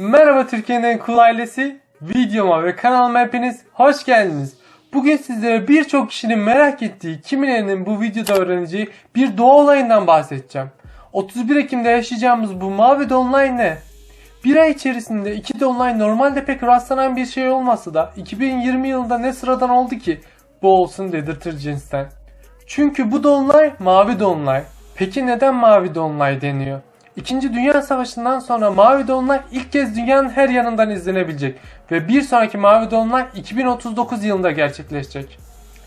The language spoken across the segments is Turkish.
Merhaba Türkiye'nin en ailesi. Videoma ve kanalıma hepiniz hoş geldiniz. Bugün sizlere birçok kişinin merak ettiği, kimilerinin bu videoda öğreneceği bir doğa olayından bahsedeceğim. 31 Ekim'de yaşayacağımız bu mavi dolunay ne? Bir ay içerisinde iki dolunay normalde pek rastlanan bir şey olmasa da 2020 yılında ne sıradan oldu ki bu olsun dedirtir cinsten. Çünkü bu dolunay mavi dolunay. Peki neden mavi dolunay deniyor? İkinci Dünya Savaşı'ndan sonra Mavi Dolunay ilk kez dünyanın her yanından izlenebilecek ve bir sonraki Mavi Dolunay 2039 yılında gerçekleşecek.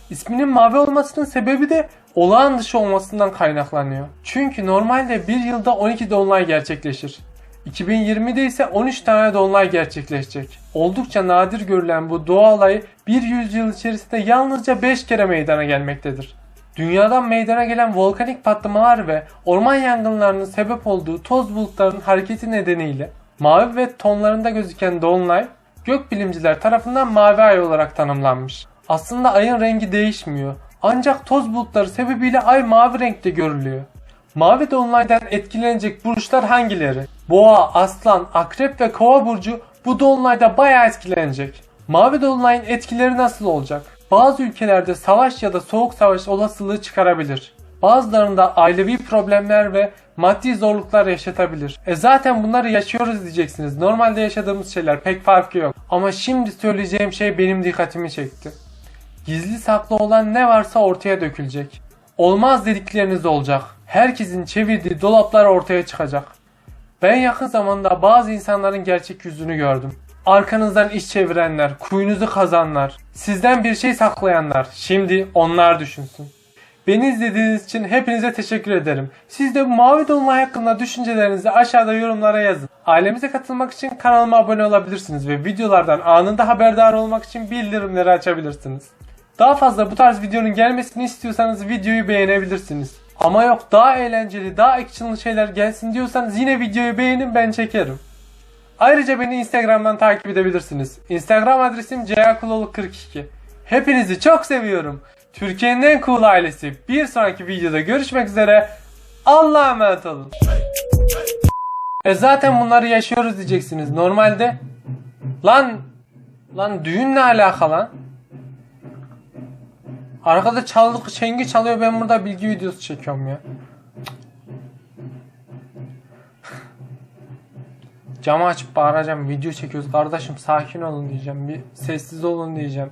İsminin mavi olmasının sebebi de olağan dışı olmasından kaynaklanıyor. Çünkü normalde bir yılda 12 dolunay gerçekleşir. 2020'de ise 13 tane dolunay gerçekleşecek. Oldukça nadir görülen bu doğa olayı bir yüzyıl içerisinde yalnızca 5 kere meydana gelmektedir. Dünyadan meydana gelen volkanik patlamalar ve orman yangınlarının sebep olduğu toz bulutlarının hareketi nedeniyle mavi ve tonlarında gözüken dolunay gökbilimciler tarafından mavi ay olarak tanımlanmış. Aslında ayın rengi değişmiyor. Ancak toz bulutları sebebiyle ay mavi renkte görülüyor. Mavi dolunaydan etkilenecek burçlar hangileri? Boğa, Aslan, Akrep ve Kova burcu bu dolunayda bayağı etkilenecek. Mavi dolunayın etkileri nasıl olacak? Bazı ülkelerde savaş ya da soğuk savaş olasılığı çıkarabilir. Bazılarında ailevi problemler ve maddi zorluklar yaşatabilir. E zaten bunları yaşıyoruz diyeceksiniz. Normalde yaşadığımız şeyler pek farkı yok. Ama şimdi söyleyeceğim şey benim dikkatimi çekti. Gizli saklı olan ne varsa ortaya dökülecek. Olmaz dedikleriniz olacak. Herkesin çevirdiği dolaplar ortaya çıkacak. Ben yakın zamanda bazı insanların gerçek yüzünü gördüm. Arkanızdan iş çevirenler, kuyunuzu kazanlar, sizden bir şey saklayanlar. Şimdi onlar düşünsün. Beni izlediğiniz için hepinize teşekkür ederim. Siz de bu mavi dolunay hakkında düşüncelerinizi aşağıda yorumlara yazın. Ailemize katılmak için kanalıma abone olabilirsiniz ve videolardan anında haberdar olmak için bildirimleri açabilirsiniz. Daha fazla bu tarz videonun gelmesini istiyorsanız videoyu beğenebilirsiniz. Ama yok daha eğlenceli, daha actionlı şeyler gelsin diyorsanız yine videoyu beğenin ben çekerim. Ayrıca beni Instagram'dan takip edebilirsiniz. Instagram adresim cakuloluk42. Hepinizi çok seviyorum. Türkiye'nin en cool ailesi. Bir sonraki videoda görüşmek üzere. Allah'a emanet olun. E zaten bunları yaşıyoruz diyeceksiniz. Normalde lan lan düğün ne alaka lan? Arkada çaldık çengi çalıyor ben burada bilgi videosu çekiyorum ya. Camı açıp bağıracağım video çekiyoruz kardeşim sakin olun diyeceğim bir sessiz olun diyeceğim.